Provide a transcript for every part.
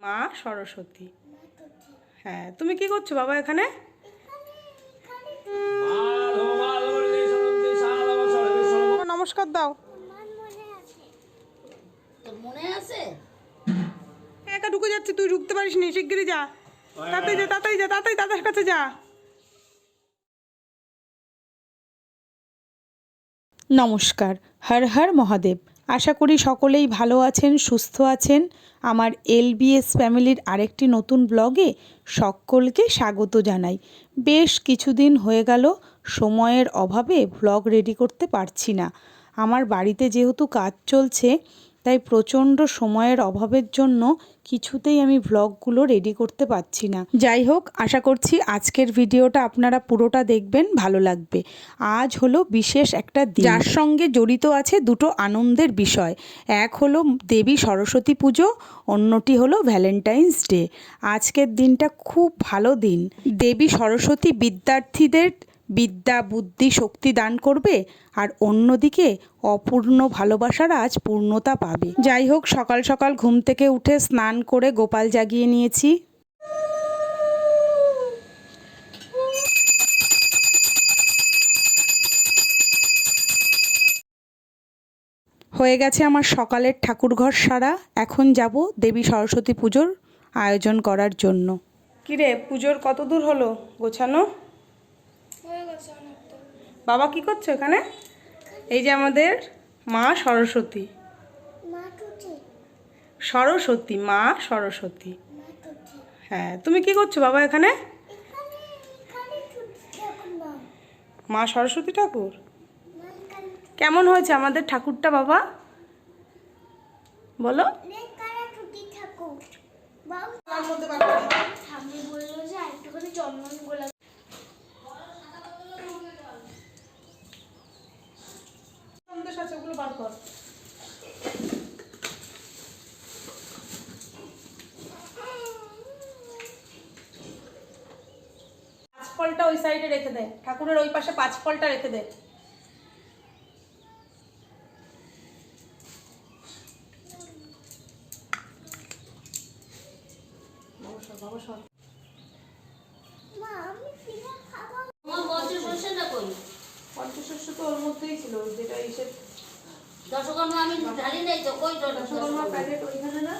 মা সরস্বতী। হ্যাঁ তুমি কি করছ বাবা এখানে? নমস্কার দাও। মনে আছে? একা ঢুকে যাচ্ছে তুই ঢুকতে পারিস নি শিগগিরই যা। তাড়াতাড়ি যা তাড়াতাড়ি যা তাড়াতাড়ি দাদার কাছে যা। নমস্কার হর হর মহাদেব। আশা করি সকলেই ভালো আছেন, সুস্থ আছেন। আমার এলবিএস ফ্যামিলির আরেকটি নতুন ব্লগে সকলকে স্বাগত জানাই। বেশ কিছুদিন হয়ে গেল, সময়ের অভাবে ব্লগ রেডি করতে পারছি না। আমার বাড়িতে যেহেতু কাজ চলছে তাই প্রচণ্ড সময়ের অভাবের জন্য কিছুতেই আমি ভ্লগগুলো রেডি করতে পারছি না। যাই হোক, আশা করছি আজকের ভিডিওটা আপনারা পুরোটা দেখবেন, ভালো লাগবে। আজ হলো বিশেষ একটা দিন। যার সঙ্গে জড়িত আছে দুটো আনন্দের বিষয়। এক হলো দেবী সরস্বতী পুজো, অন্যটি হলো ভ্যালেন্টাইন্স ডে আজকের দিনটা খুব ভালো দিন। দেবী সরস্বতী বিদ্যার্থীদের বিদ্যা, বুদ্ধি, শক্তি দান করবে আর অন্যদিকে অপূর্ণ ভালোবাসার আজ পূর্ণতা পাবে। যাই হোক, সকাল সকাল ঘুম থেকে উঠে স্নান করে গোপাল জাগিয়ে নিয়েছি। হয়ে গেছে আমার সকালের ঠাকুরঘর সারা। এখন যাব দেবী সরস্বতী পুজোর আয়োজন করার জন্য। কিরে, পুজোর কত দূর হলো? গোছানো? বাবা কি করছ এখানে? এই যে আমাদের মা সরস্বতী। সরস্বতী মা সরস্বতী। হ্যাঁ তুমি কি করছ বাবা এখানে? মা। সরস্বতী ঠাকুর? কেমন হয়েছে আমাদের ঠাকুরটা বাবা? বলো। ঠাম্মি বলল যে একটুখানি চন্দন গোলাপ ওগুলো বার কর। পাঁচ ফলটা ওই সাইডে রেখে দে। ঠাকুরের ওই পাশে পাঁচ ফলটা রেখে দে। মা আমি ফিরে খাব তোমার বলছে সর্ষেটা কই? পঞ্চশস্য তো ওর মধ্যেই ছিল যেটা এসে দশকর্মা আমি ঢালি নাই তো কই প্যাকেট ওইখানে না?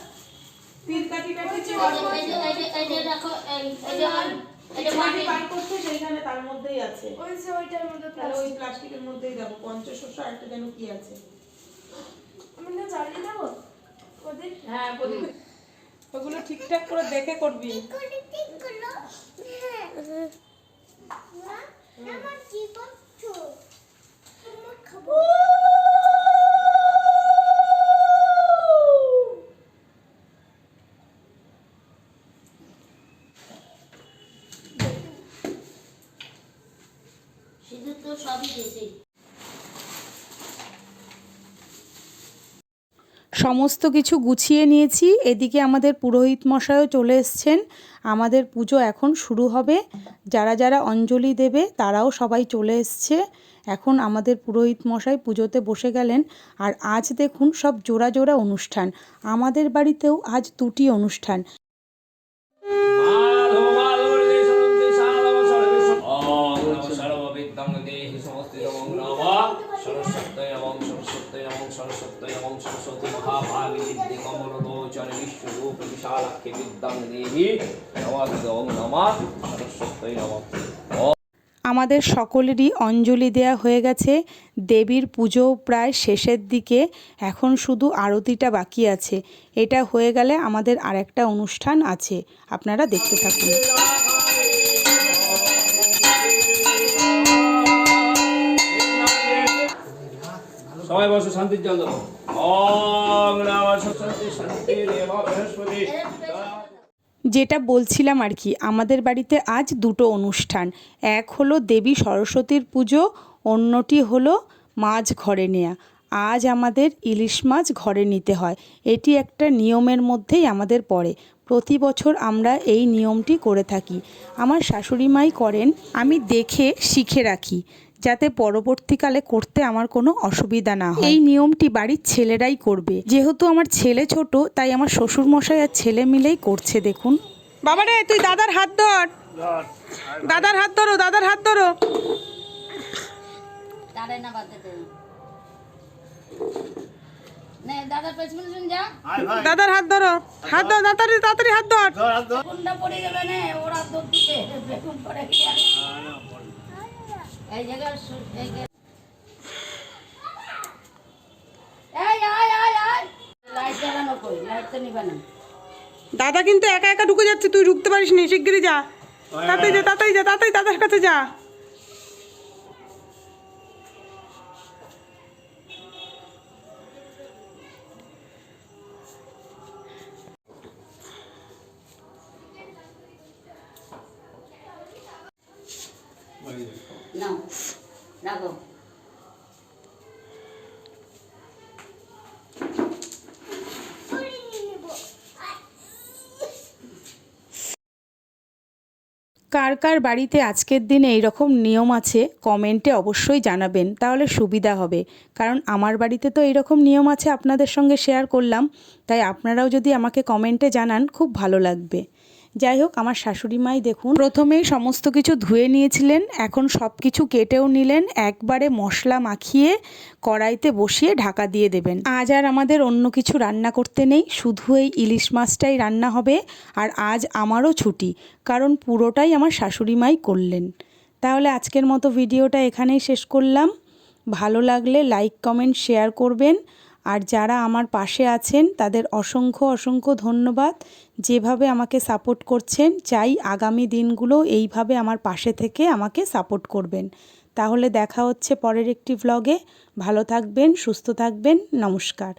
তিল ছিল এই যে এই যে এই মাটি করতে সেইখানে তার মধ্যেই আছে। ওই যে ওইটার মধ্যে তাহলে ওই প্লাস্টিকের মধ্যেই দেখো পঞ্চশস্য আর একটা যেন কি আছে? আমি না ওদের হ্যাঁ প্রদীপ। ওগুলো ঠিকঠাক করে দেখে করবি। করে ঠিক করল হ্যাঁ মা আমার কি করছ আমার খাব সিঁদুর তো সবই দিয়েছি। সমস্ত কিছু গুছিয়ে নিয়েছি। এদিকে আমাদের পুরোহিত মশাইও চলে এসছেন। আমাদের পুজো এখন শুরু হবে। যারা যারা অঞ্জলি দেবে, তারাও সবাই চলে এসছে। এখন আমাদের পুরোহিত মশাই পুজোতে বসে গেলেন। আর আজ দেখুন সব জোড়া জোড়া অনুষ্ঠান। আমাদের বাড়িতেও আজ দুটি অনুষ্ঠান। আমাদের সকলেরই অঞ্জলি দেয়া হয়ে গেছে। দেবীর পুজো প্রায় শেষের দিকে। এখন শুধু আরতিটা বাকি আছে। এটা হয়ে গেলে আমাদের আরেকটা অনুষ্ঠান আছে। আপনারা দেখতে থাকুন। সবাই বসো, শান্তির যেটা বলছিলাম আর কি, আমাদের বাড়িতে আজ দুটো অনুষ্ঠান। এক হলো দেবী সরস্বতীর পুজো, অন্যটি হলো মাছ ঘরে নেয়া। আজ আমাদের ইলিশ মাছ ঘরে নিতে হয়। এটি একটা নিয়মের মধ্যেই আমাদের পড়ে। প্রতি বছর আমরা এই নিয়মটি করে থাকি। আমার শাশুড়ি মাই করেন, আমি দেখে শিখে রাখি। যাতে পরবর্তীকালে করতে আমার কোনো অসুবিধা না হয়। এই নিয়মটি বাড়ির ছেলেরাই করবে। যেহেতু আমার ছেলে ছোট তাই আমার শ্বশুর মশাই আর ছেলে মিলেই করছে দেখুন। বাবা রে তুই দাদার হাত ধর। দাদার হাত ধরো দাদার হাত ধরো। তারে না বাদ দে নে দাদার হাত ধরো। হাত ধর তাড়াতাড়ি তাড়াতাড়ি হাত ধর। পড়ে যাবে না ওরা দৌড় দিতে বেগুন পড়ে গেলে এই জায়গায় এই যে- এই আয় আয় আয়। লাইট জ্বালানো কই? লাইট তো নিবে না। দাদা কিন্তু একা একা ঢুকে যাচ্ছে তুই ঢুকতে পারিস নি শিগগিরই যা। তাতেই যা তাতেই যা তাতেই দাদার কাছে যা। নেব কার কার বাড়িতে আজকের দিনে এইরকম নিয়ম আছে, কমেন্টে অবশ্যই জানাবেন, তাহলে সুবিধা হবে। কারণ আমার বাড়িতে তো এইরকম নিয়ম আছে, আপনাদের সঙ্গে শেয়ার করলাম, তাই আপনারাও যদি আমাকে কমেন্টে জানান, খুব ভালো লাগবে। যাই হোক, আমার শাশুড়ি মাই দেখুন। প্রথমেই সমস্ত কিছু ধুয়ে নিয়েছিলেন, এখন সব কিছু কেটেও নিলেন, একবারে মশলা মাখিয়ে কড়াইতে বসিয়ে ঢাকা দিয়ে দেবেন। আজ আর আমাদের অন্য কিছু রান্না করতে নেই, শুধু এই ইলিশ মাছটাই রান্না হবে, আর আজ আমারও ছুটি, কারণ পুরোটাই আমার শাশুড়ি মাই করলেন। তাহলে আজকের মতো ভিডিওটা এখানেই শেষ করলাম। ভালো লাগলে লাইক, কমেন্ট, শেয়ার করবেন, আর যারা আমার পাশে আছেন, তাদের অসংখ্য অসংখ্য ধন্যবাদ। যেভাবে আমাকে সাপোর্ট করছেন, চাই আগামী দিনগুলো এইভাবে আমার পাশে থেকে আমাকে সাপোর্ট করবেন। তাহলে দেখা হচ্ছে পরের একটি ভ্লগে ভালো থাকবেন, সুস্থ থাকবেন, নমস্কার।